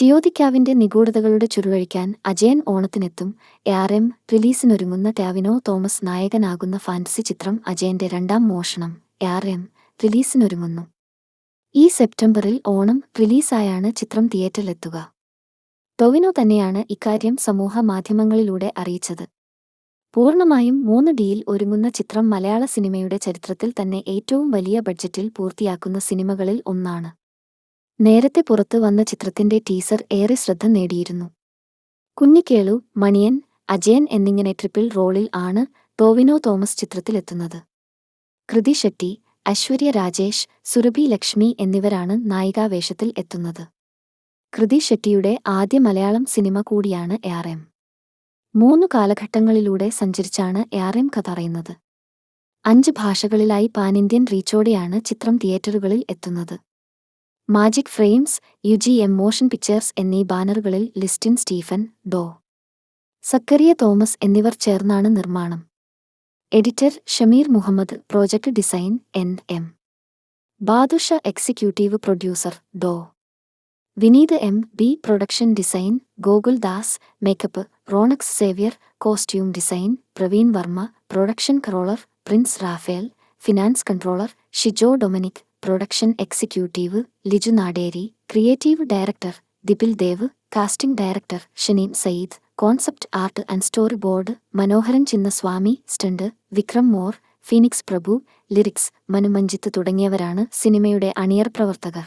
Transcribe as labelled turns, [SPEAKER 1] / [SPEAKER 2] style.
[SPEAKER 1] ചിയോതിക്കാവിന്റെ നിഗൂഢതകളുടെ ചുരുവഴിക്കാൻ അജയൻ ഓണത്തിനെത്തും. എ ആർ എം റിലീസിനൊരുങ്ങുന്ന ടാവിനോ തോമസ് നായകനാകുന്ന ഫാന്റസി ചിത്രം അജയന്റെ രണ്ടാം മോഷണം. എ ആർ എം റിലീസിനൊരുങ്ങുന്നു. ഈ സെപ്റ്റംബറിൽ ഓണം റിലീസായാണ് ചിത്രം തിയേറ്ററിലെത്തുക. ടൊവിനോ തന്നെയാണ് ഇക്കാര്യം സമൂഹ മാധ്യമങ്ങളിലൂടെ അറിയിച്ചത്. പൂർണമായും മൂന്ന് ഡിയിൽ ഒരുങ്ങുന്ന ചിത്രം മലയാള സിനിമയുടെ ചരിത്രത്തിൽ തന്നെ ഏറ്റവും വലിയ ബഡ്ജറ്റിൽ പൂർത്തിയാക്കുന്ന സിനിമകളിൽ ഒന്നാണ്. നേരത്തെ പുറത്തു വന്ന ചിത്രത്തിന്റെ ടീസർ ഏറെ ശ്രദ്ധ നേടിയിരുന്നു. കുഞ്ഞിക്കേളു മണിയൻ അജയൻ എന്നിങ്ങനെ ട്രിപ്പിൾ റോളിൽ ആണ് ടോവിനോ തോമസ് ചിത്രത്തിലെത്തുന്നത്. കൃതി ഷെട്ടി ഐശ്വര്യ രാജേഷ് സുരഭി ലക്ഷ്മി എന്നിവരാണ് നായികാവേഷത്തിൽ എത്തുന്നത്. കൃതി ഷെട്ടിയുടെ ആദ്യ മലയാളം സിനിമ കൂടിയാണ് ആർ എം. മൂന്നു കാലഘട്ടങ്ങളിലൂടെ സഞ്ചരിച്ചാണ് ആർ എം കഥ അറിയുന്നത്. അഞ്ച് ഭാഷകളിലായി പാനിന്ത്യൻ റീച്ചോടെയാണ് ചിത്രം തിയേറ്ററുകളിൽ എത്തുന്നത്. Magic frames U G M motion pictures എന്നീ ബാനറുകളിൽ ലിസ്റ്റിൻ സ്റ്റീഫൻ ഡോ. സക്കറിയ തോമസ് എന്നിവർ ചേർന്നാണ് നിർമ്മാണം. Editor Shameer Muhammad project design N M. Badusha executive producer Dr. Vineeth M B production design Gokul Das makeup Ronex Xavier costume design Praveen Varma production controller Prince Raphael finance controller Shijo Dominic production executive Liju Naderi creative director Dipil Dev casting director Shaneem Sayyid concept art and story board Manoharan Chinnaswamy stunt Vikram Mor Phoenix Prabhu lyrics Manu Manjith തുടങ്ങിയവരാണ് സിനിമയുടെ അണിയർ പ്രവർത്തകർ.